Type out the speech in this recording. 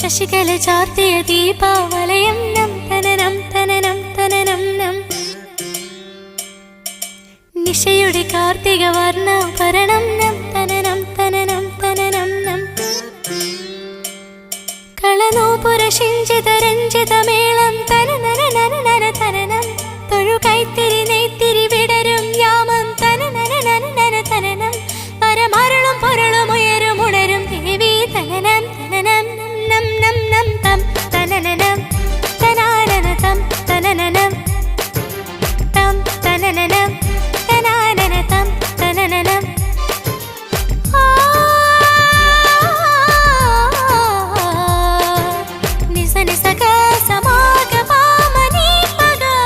ശശികല ചാർത്തിയ ദീപാവലയം. നം തനനം തനനം തനനം നം നിശയുടെ കാർത്തിക വർണാഭരണം. നം തനനം തനനം തനനം നം കളനോപുര ശിഞ്ചിത രഞ്ജിത മേളം. തന നന നന നന തനനം